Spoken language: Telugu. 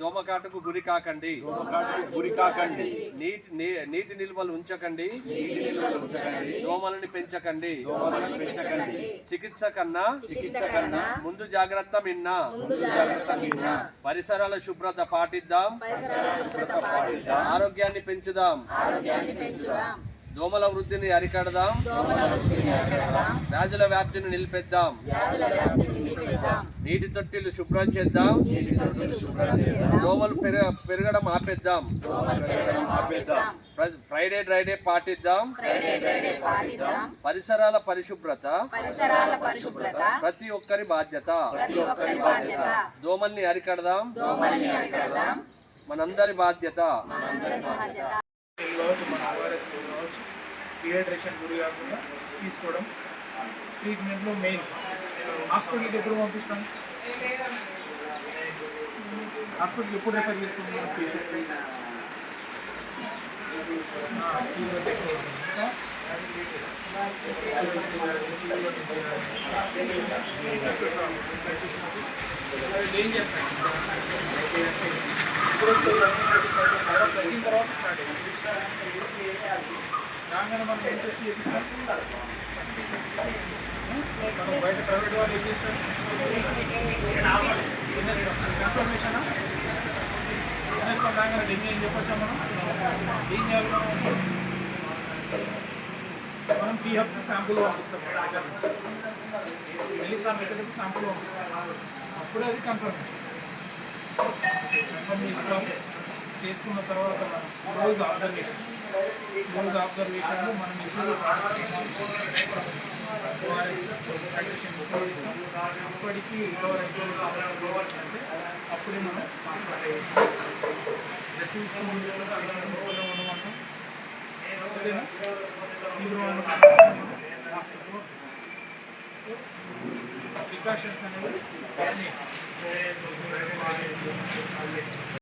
దోమకాటుకు గురి కాకండి. గురి కాకండి. నీటి నీటి నిల్వలు ఉంచకండి. నీటి నిల్వలు ఉంచకండి. దోమలని పెంచకండి. పెంచకండి. చికిత్స కన్నా చికిత్స కన్నా ముందు జాగ్రత్త మిన్నా. పరిసరాల శుభ్రత పాటిద్దాం. శుభ్రత పాటిద్దాం. ఆరోగ్యాన్ని పెంచుదాం. దోమల వృద్ధిని అరికడదాం. వ్యాధుల వ్యాప్తిని నిలిపెద్దాం. నీటి తొట్టిలు శుభ్రం చేద్దాం. దోమలు పెరగ పెరగడం ఆపేద్దాం. ఆపేద్దాం. ఫ్రై- ఫ్రైడే డ్రైడే పాటిద్దాం. పరిసరాల పరిశుభ్రత. ప్రతి ఒక్కరి బాధ్యత. ప్రతి ఒక్కరి బాధ్యత. దోమల్ని అరికడదాం. మనందరి బాధ్యత. కావచ్చు మన ఆర్ఆర్ఎస్ ఓఆర్ఎస్ కావచ్చు డిహైడ్రేషన్ గురి కాకుండా తీసుకోవడం ట్రీట్మెంట్లో మెయిన్ హాస్పిటల్కి ఎప్పుడు పంపిస్తాం హాస్పిటల్కి ఎప్పుడు రెఫర్ చేస్తాం ఏం చేస్తాం ఇప్పుడు తర్వాత తగ్గిన తర్వాత స్టార్ట్ అయ్యింది మనం ఏం చేపిస్తాం బయట ప్రైవేట్ వాళ్ళు ఏం చేస్తారు ఇన్ఫర్మేషన్ ఇన్వెస్ట్మెంట్ రాగానే ఏం చెప్పొచ్చా మనం ఏం చేయాలి మనం మనం టీ హబ్ శాంపుల్ పంపిస్తాం దగ్గర నుంచి శాంపుల్ పంపిస్తాం అప్పుడే అది కన్ఫర్మ్ కన్ఫర్మ్ చేస్తాం చేసుకున్న తర్వాత రోజు అబ్జర్వేషన్ రోజు అబ్జర్వేషన్లో మనం విషయాలు అప్పటికి రికవర్ అయిపోయింది అప్పుడే మనం హాస్పిటల్ జస్ట్ తీసుకుని ఉండమంటాం ఓకేనా తీవ్రమైన హాస్పిటల్లో ప్రికాషన్స్ అనేవి